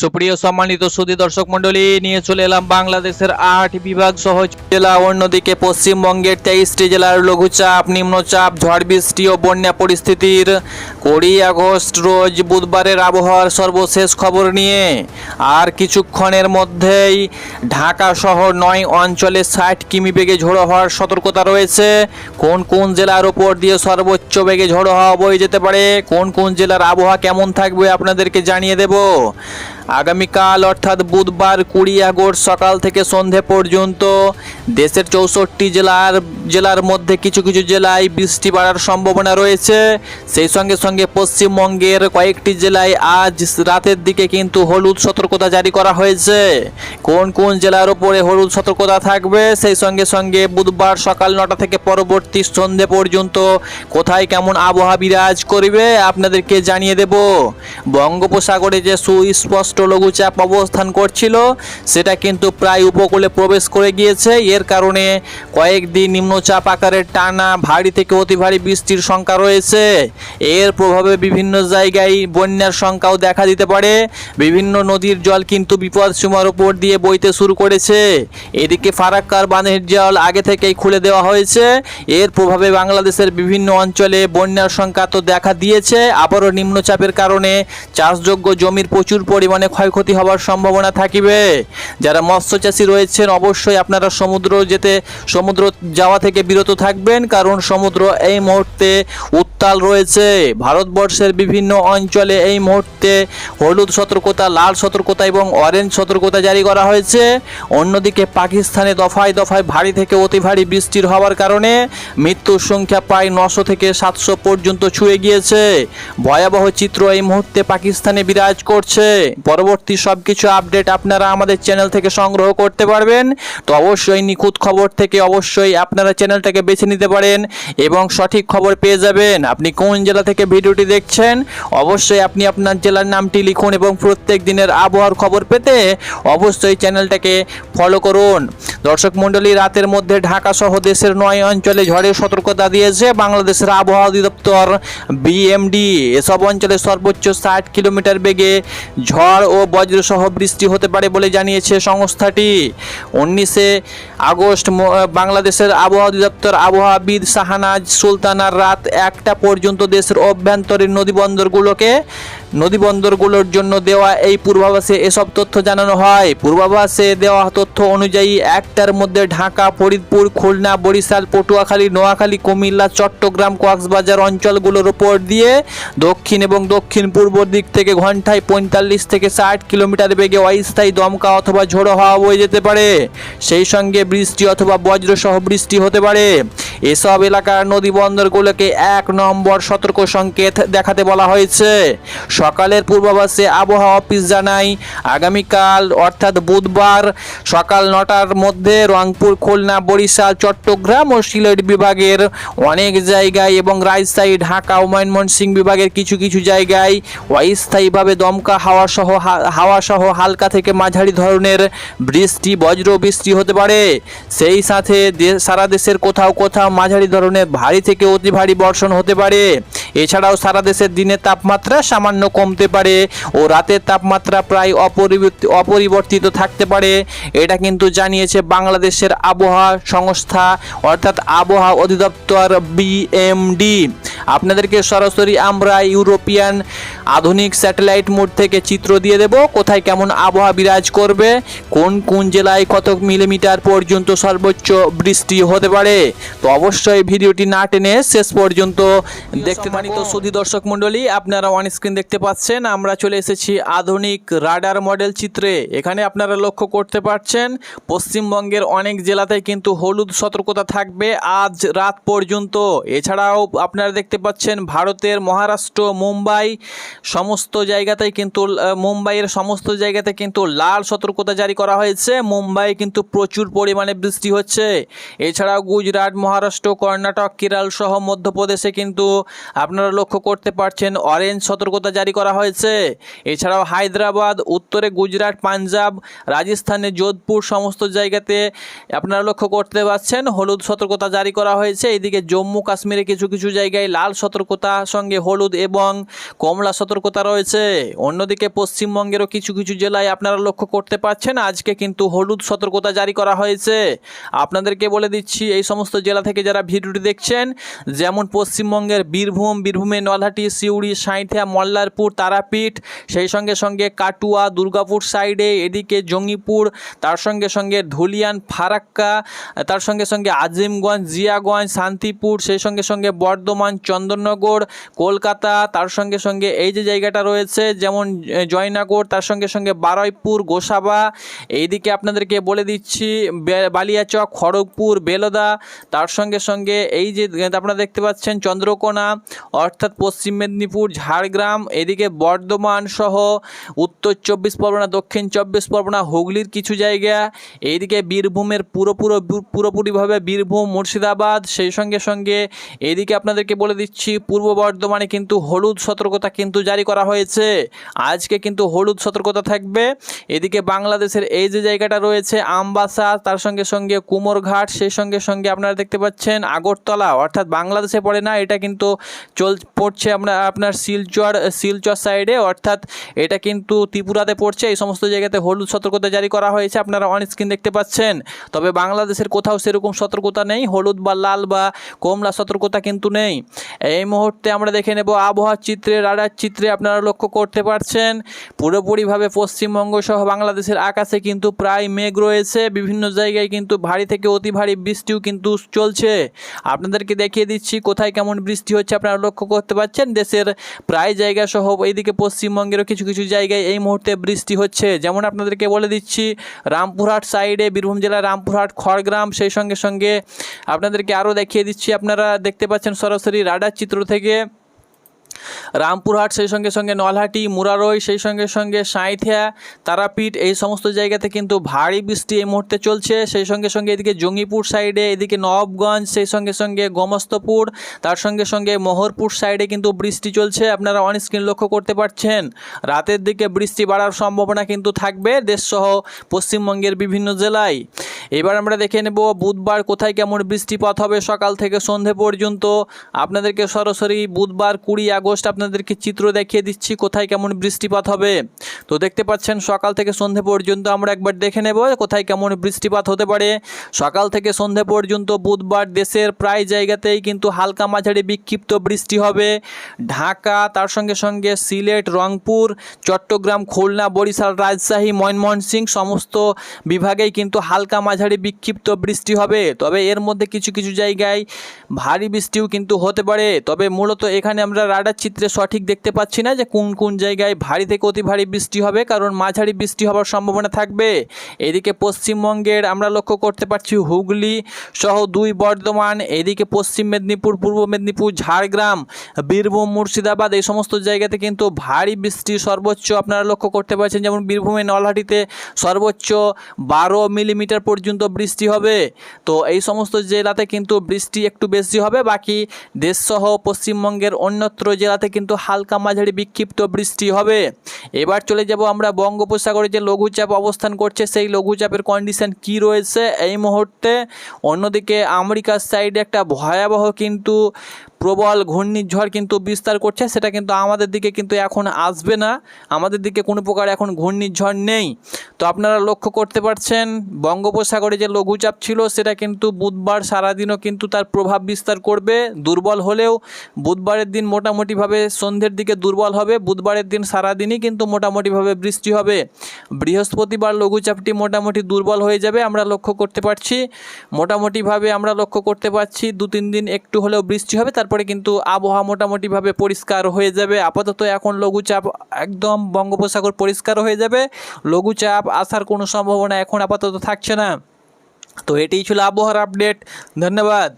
সুপ্রিয় সম্মানিত সুদী দর্শক মন্ডলী নিয়ে চলে এলাম বাংলাদেশের আট বিভাগ সহ জেলা, অন্যদিকে পশ্চিমবঙ্গের তেইশটি জেলার লঘুচাপ, নিম্নচাপ, ঝড় বৃষ্টি ও বন্যা পরিস্থিতির কুড়ি আগস্ট রোজ বুধবারের আবহাওয়ার সর্বশেষ খবর নিয়ে আর কিছুক্ষণের মধ্যেই ঢাকা সহ নয় অঞ্চলে ষাট কিমি বেগে ঝোড়ো হওয়ার সতর্কতা রয়েছে। কোন কোন জেলার উপর দিয়ে সর্বোচ্চ বেগে ঝোড়ো হওয়া বয়ে যেতে পারে? কোন কোন জেলার আবহাওয়া কেমন থাকবে আপনাদেরকে জানিয়ে দেব। আগামীকাল অর্থাৎ বুধবার কুড়ি আগস্ট সকাল থেকে সন্ধে পর্যন্ত দেশের চৌষট্টি জেলার জেলার মধ্যে কিছু কিছু জেলায় বৃষ্টি বাড়ার সম্ভাবনা রয়েছে। সেই সঙ্গে সঙ্গে পশ্চিমবঙ্গের কয়েকটি জেলায় আজ রাতের দিকে কিন্তু হলুদ সতর্কতা জারি করা হয়েছে। কোন কোন জেলার উপরে হলুদ সতর্কতা থাকবে, সেই সঙ্গে সঙ্গে বুধবার সকাল নটা থেকে পরবর্তী সন্ধে পর্যন্ত কোথায় কেমন আবহাওয়া বিরাজ করবে আপনাদেরকে জানিয়ে দেব। বঙ্গোপসাগরে যে সুস্পষ্ট লঘুচাপ অবস্থান করছিল, সেটা কিন্তু প্রায় উপকূলে প্রবেশ করে গিয়েছে। এর কারণে কয়েকদিন নিম্নচাপ আকারের টানা ভারী থেকে অতি ভারী বৃষ্টির সংখ্যা রয়েছে। এর প্রভাবে বিভিন্ন জায়গায় বন্যার সংখ্যাও দেখা দিতে পারে। বিভিন্ন নদীর জল কিন্তু বিপদ সীমার উপর দিয়ে বইতে শুরু করেছে। এদিকে ফারাক্কার বাঁধের জল আগে থেকেই খুলে দেওয়া হয়েছে। এর প্রভাবে বাংলাদেশের বিভিন্ন অঞ্চলে বন্যার সংখ্যা তো দেখা দিয়েছে। আবারও নিম্নচাপের কারণে চাষযোগ্য জমির প্রচুর পরিমাণে ক্ষয়ক্ষতি হওয়ার সম্ভাবনা থাকিবে। যারা মৎস্যচাষী রয়েছেন, অবশ্যই আপনারা সমুদ্র যেতে, সমুদ্র যাওয়া থেকে বিরত থাকবেন, কারণ সমুদ্র এই মুহূর্তে উত্তাল রয়েছে। ভারতবর্ষের বিভিন্ন অঞ্চলে এই মুহূর্তে হলুদ সতর্কতা, লাল সতর্কতা এবং অরেঞ্জ সতর্কতা জারি করা হয়েছে। অন্যদিকে পাকিস্তানে দফায় দফায় ভারী থেকে অতি ভারী বৃষ্টির হওয়ার কারণে মৃত্যুর সংখ্যা প্রায় নশো থেকে সাতশো পর্যন্ত ছুঁয়ে গিয়েছে। ভয়াবহ চিত্র এই মুহূর্তে পাকিস্তানে বিরাজ করছে। পরবর্তী সব কিছু আপডেট আপনারা আমাদের চ্যানেল থেকে সংগ্রহ করতে পারবেন। তো অবশ্যই নিখুঁত খবর থেকে অবশ্যই আপনারা চ্যানেলটাকে বেছে নিতে পারেন এবং সঠিক খবর পেয়ে যাবেন। আপনি কোন জেলা থেকে ভিডিওটি দেখছেন, অবশ্যই আপনি আপনার জেলার নামটি লিখুন এবং প্রত্যেক দিনের আবহাওয়ার খবর পেতে অবশ্যই চ্যানেলটাকে ফলো করুন। দর্শক মণ্ডলী, রাতের মধ্যে ঢাকা সহ দেশের নয় অঞ্চলে ঝড়ের সতর্কতা দিয়েছে বাংলাদেশের আবহাওয়া অধিদপ্তর বিএমডি। এসব অঞ্চলে সর্বোচ্চ ষাট কিলোমিটার বেগে ঝড় ও বজ্রসহ বৃষ্টি হতে পারে বলে জানিয়েছে সংস্থাটি। উনিশে আগস্ট বাংলাদেশের আবহাওয়া অধিদপ্তর আবহাওয়াবিদ শাহানাজ সুলতানার রাত একটা পর্যন্ত দেশের অভ্যন্তরীণ নদীবন্দরগুলোকে নদীবন্দরগুলোর জন্য দেওয়া এই পূর্বাভাসে এসব তথ্য জানানো হয়। পূর্বাভাসে দেওয়া তথ্য অনুযায়ী একটার মধ্যে ঢাকা, ফরিদপুর, খুলনা, বরিশাল, পটুয়াখালী, নোয়াখালী, কুমিল্লা, চট্টগ্রাম, কক্সবাজার অঞ্চলগুলোর উপর দিয়ে দক্ষিণ এবং দক্ষিণ পূর্ব দিক থেকে ঘন্টায় পঁয়তাল্লিশ থেকে ষাট কিলোমিটার বেগে অস্থায়ী দমকা অথবা ঝোড়ো হাওয়া বয়ে যেতে পারে। সেই সঙ্গে বৃষ্টি অথবা বজ্রসহ বৃষ্টি হতে পারে। এসব এলাকার নদী বন্দরগুলোকে এক নম্বর সতর্ক সংকেত দেখাতে বলা হয়েছে। সকালের পূর্বাভাসে আবহাওয়া অফিস জানায়, আগামীকাল অর্থাৎ বুধবার সকাল নটার মধ্যে রংপুর, খুলনা, বরিশাল, চট্টগ্রাম ও সিলেট বিভাগের অনেক জায়গায় এবং রাজশাহী, ঢাকা ও ময়মনসিংহ বিভাগের কিছু কিছু জায়গায় অস্থায়ীভাবে দমকা হাওয়া সহ হাওয়া হালকা থেকে মাঝারি ধরনের বৃষ্টি বজ্র বৃষ্টি হতে পারে। সেই সাথে সারা দেশের কোথাও কোথাও মাঝারি ধরনের ভারী থেকে অতি ভারী বর্ষণ হতে পারে। এছাড়াও সারা দেশের দিনের তাপমাত্রা সামান্য কমতে পারে ও রাতের তাপমাত্রা প্রায় অপরিবর্তি- অপরিবর্তিত থাকতে পারে। এটা কিন্তু জানিয়েছে বাংলাদেশের আবহাওয়া সংস্থা, অর্থাৎ আবহাওয়া অধিদপ্তর বিএমডি। আপনাদেরকে সরাসরি আমরা ইউরোপিয়ান আধুনিক স্যাটেলাইট মোড থেকে চিত্র দিয়ে দেব, কোথায় কেমন আবহাওয়া বিরাজ করবে, কোন কোন জেলায় কত মিলিমিটার পর্যন্ত সর্বোচ্চ বৃষ্টি হতে পারে। তো অবশ্যই ভিডিওটি না টেনে শেষ পর্যন্ত দেখতে মানিত সুধী দর্শক মণ্ডলী, আপনারা অন স্ক্রিন দেখতে পাচ্ছেন, আমরা চলে এসেছি আধুনিক রাডার মডেল চিত্রে। এখানে আপনারা লক্ষ্য করতে পারছেন, পশ্চিমবঙ্গের অনেক জেলাতেই কিন্তু হলুদ সতর্কতা থাকবে আজ রাত পর্যন্ত। এছাড়াও আপনারা দেখতে পাচ্ছেন, ভারতের মহারাষ্ট্র, মুম্বাই সমস্ত জায়গাতেই কিন্তু মুম্বাইয়ের সমস্ত জায়গাতে কিন্তু লাল সতর্কতা জারি করা হয়েছে। মুম্বাই কিন্তু প্রচুর পরিমাণে বৃষ্টি হচ্ছে। এছাড়াও গুজরাট, মহারাষ্ট্র, কর্ণাটক, কেরল সহ মধ্যপ্রদেশে কিন্তু আপনারা লক্ষ্য করতে পারছেন, অরেঞ্জ সতর্কতা জারি করা হয়েছে। এছাড়াও হায়দ্রাবাদ, উত্তরে গুজরাট, পাঞ্জাব, রাজস্থানে যোধপুর সমস্ত জায়গাতে আপনারা লক্ষ্য করতে পারছেন হলুদ সতর্কতা জারি করা হয়েছে। এদিকে জম্মু কাশ্মীরে কিছু কিছু জায়গায় লাল লাল সতর্কতা, সঙ্গে হলুদ এবং কমলা সতর্কতা রয়েছে। অন্যদিকে পশ্চিমবঙ্গেরও কিছু কিছু জেলায় আপনারা লক্ষ্য করতে পারছেন আজকে কিন্তু হলুদ সতর্কতা জারি করা হয়েছে। আপনাদেরকে বলে দিচ্ছি, এই সমস্ত জেলা থেকে যারা ভিডিওটি দেখছেন, যেমন পশ্চিমবঙ্গের বীরভূম বীরভূমে নলহাটি, সিউড়ি, সাঁইথিয়া, মল্লারপুর তারাপীঠ, সেই সঙ্গে সঙ্গে কাটুয়া, দুর্গাপুর সাইডে, এদিকে জঙ্গিপুর, তার সঙ্গে সঙ্গে ধুলিয়ান, ফারাক্কা, তার সঙ্গে সঙ্গে আজিমগঞ্জ, জিয়াগঞ্জ, শান্তিপুর, সেই সঙ্গে সঙ্গে বর্ধমান, চন্দননগর, কলকাতা, তার সঙ্গে সঙ্গে এই যে জায়গাটা রয়েছে, যেমন জয়নগর, তার সঙ্গে সঙ্গে বারুইপুর, গোসাবা, এইদিকে আপনাদেরকে বলে দিচ্ছি বালিয়াচক, খড়গপুর, বেলদা, তার সঙ্গে সঙ্গে এই যে আপনারা দেখতে পাচ্ছেন চন্দ্রকোনা, অর্থাৎ পশ্চিম মেদিনীপুর, ঝাড়গ্রাম, এদিকে বর্ধমান সহ উত্তর চব্বিশ পরগনা, দক্ষিণ চব্বিশ পরগনা, হুগলির কিছু জায়গা এইদিকে বীরভূমের পুরোপুরো পুরোপুরিভাবে বীরভূম, মুর্শিদাবাদ, সেই সঙ্গে সঙ্গে এদিকে আপনাদেরকে বলে দিচ্ছি, পূর্ব বর্ধমানে কিন্তু হলুদ সতর্কতা কিন্তু জারি করা হয়েছে। আজকে কিন্তু হলুদ সতর্কতা থাকবে। এদিকে বাংলাদেশের এই যে জায়গাটা রয়েছে, আমবাসা, তার সঙ্গে সঙ্গে কুমোরঘাট, সেই সঙ্গে সঙ্গে আপনারা দেখতে পাচ্ছেন আগরতলা, অর্থাৎ বাংলাদেশে পড়ে না, এটা কিন্তু চল, পড়ছে আপনার আপনার শিলচর শিলচর সাইডে, অর্থাৎ এটা কিন্তু ত্রিপুরাতে পড়ছে। এই সমস্ত জায়গাতে হলুদ সতর্কতা জারি করা হয়েছে, আপনারা অন স্ক্রিন দেখতে পাচ্ছেন। তবে বাংলাদেশের কোথাও সেরকম সতর্কতা নেই, হলুদ বা লাল বা কমলা সতর্কতা কিন্তু নেই। এই মুহূর্তে আমরা দেখে নেব আবহাওয়ার চিত্রে, রাডার চিত্রে আপনারা লক্ষ্য করতে পারছেন। পুরোপুরিভাবে পশ্চিমবঙ্গ সহ বাংলাদেশের আকাশে কিন্তু প্রায় মেঘ রয়েছে। বিভিন্ন জায়গায় কিন্তু ভারী থেকে অতি ভারী বৃষ্টিও কিন্তু চলছে। আপনাদেরকে দেখিয়ে দিচ্ছি কোথায় কেমন বৃষ্টি হচ্ছে, আপনারা লক্ষ্য করতে পারছেন। দেশের প্রায় জায়গা সহ এইদিকে পশ্চিমবঙ্গেরও কিছু কিছু জায়গায় এই মুহূর্তে বৃষ্টি হচ্ছে। যেমন আপনাদেরকে বলে দিচ্ছি, রামপুরহাট সাইডে, বীরভূম জেলার রামপুরহাট, খড়গ্রাম, সেই সঙ্গে সঙ্গে আপনাদেরকে আরও দেখিয়ে দিচ্ছি। আপনারা দেখতে পাচ্ছেন সরাসরি রাডার চিত্র থেকে। রামপুরহাট সেই সঙ্গে সঙ্গে নলহাটি, মুরারই সেই সঙ্গে সঙ্গে সাঁইথিয়া, তারাপীঠ এই সমস্ত জায়গাতে কিন্তু ভারী বৃষ্টি এই মুহূর্তে চলছে। সেই সঙ্গে সঙ্গে এদিকে জঙ্গিপুর সাইডে, এদিকে নবগঞ্জ সেই সঙ্গে সঙ্গে গোমস্তপুর, তার সঙ্গে সঙ্গে মোহরপুর সাইডে কিন্তু বৃষ্টি চলছে। আপনারা অন স্ক্রিন লক্ষ্য করতে পারছেন, রাতের দিকে বৃষ্টি বাড়ার সম্ভাবনা কিন্তু থাকবে দেশসহ পশ্চিমবঙ্গের বিভিন্ন জেলায়। এবার আমরা দেখে নেব বুধবার কোথায় কেমন বৃষ্টিপাত হবে সকাল থেকে সন্ধে পর্যন্ত। আপনাদেরকে সরাসরি বুধবার কুড়ি আগস্ট আপনাদেরকে চিত্র দেখিয়ে দিচ্ছি কোথায় কেমন বৃষ্টিপাত হবে। তো দেখতে পাচ্ছেন সকাল থেকে সন্ধে পর্যন্ত আমরা একবার দেখে নেব কোথায় কেমন বৃষ্টিপাত হতে পারে। সকাল থেকে সন্ধে পর্যন্ত বুধবার দেশের প্রায় জায়গাতেই কিন্তু হালকা মাঝারি বিক্ষিপ্ত বৃষ্টি হবে। ঢাকা, তার সঙ্গে সঙ্গে সিলেট, রংপুর, চট্টগ্রাম, খুলনা, বরিশাল, রাজশাহী ময়নমোহন সিং সমস্ত বিভাগেই কিন্তু হালকা মাঝারি বিক্ষিপ্ত বৃষ্টি হবে। তবে এর মধ্যে কিছু কিছু জায়গায় ভারী বৃষ্টিও কিন্তু হতে পারে। তবে মূলত এখানে আমরা রাডার চিত্রে সঠিক দেখতে পাচ্ছি না যে কোন কোন জায়গায় ভারী থেকে অতি ভারী বৃষ্টি হবে, কারণ মাঝারি বৃষ্টি হওয়ার সম্ভাবনা থাকবে। এদিকে পশ্চিমবঙ্গের আমরা লক্ষ্য করতে পারছি হুগলি সহ দুই বর্ধমান, এদিকে পশ্চিম মেদিনীপুর, পূর্ব মেদিনীপুর, ঝাড়গ্রাম, বীরভূম, মুর্শিদাবাদ এই সমস্ত জায়গাতে কিন্তু ভারী বৃষ্টি সর্বোচ্চ আপনারা লক্ষ্য করতে পারছেন। যেমন বীরভূমে নলহাটিতে সর্বোচ্চ বারো মিলিমিটার পর্যন্ত বৃষ্টি হবে। তো এই সমস্ত জেলাতে কিন্তু বৃষ্টি একটু বেশি হবে। বাকি দেশসহ পশ্চিমবঙ্গের অন্যত্র জেলাতে কিন্তু হালকা মাঝারি বিক্ষিপ্ত বৃষ্টি হবে। এবার চলে যাব আমরা বঙ্গোপসাগরে যে লঘুচাপ অবস্থান করছে, সেই লঘুচাপের কন্ডিশন কি রয়েছে এই মুহূর্তে? অন্যদিকে আমেরিকার সাইডে একটা ভয়াবহ কিন্তু প্রবল ঘূর্ণিঝড় কিন্তু বিস্তার করছে, সেটা কিন্তু আমাদের দিকে কিন্তু এখন আসবে না। আমাদের দিকে কোনো প্রকার এখন ঘূর্ণিঝড় নেই। তো আপনারা লক্ষ্য করতে পারছেন, বঙ্গোপসাগরে যে লঘুচাপ ছিল, সেটা কিন্তু বুধবার সারাদিনও কিন্তু তার প্রভাব বিস্তার করবে। দুর্বল হলেও বুধবারের দিন মোটামুটিভাবে সন্ধ্যের দিকে দুর্বল হবে। বুধবারের দিন সারাদিনই কিন্তু মোটামুটিভাবে বৃষ্টি হবে। বৃহস্পতিবার লঘুচাপটি মোটামুটি দুর্বল হয়ে যাবে, আমরা লক্ষ্য করতে পারছি। মোটামুটিভাবে আমরা লক্ষ্য করতে পারছি দু তিন দিন একটু হলেও বৃষ্টি হবে তারপরে কিন্তু আবহাওয়া মোটামুটিভাবে পরিষ্কার হয়ে যাবে। আপাতত এখন লঘুচাপ একদম বঙ্গোপসাগর পরিষ্কার হয়ে যাবে। লঘুচাপ আসার কোনো সম্ভাবনা এখন আপাতত থাকছে না। তো এটাই ছিল আবহাওয়ার আপডেট। ধন্যবাদ।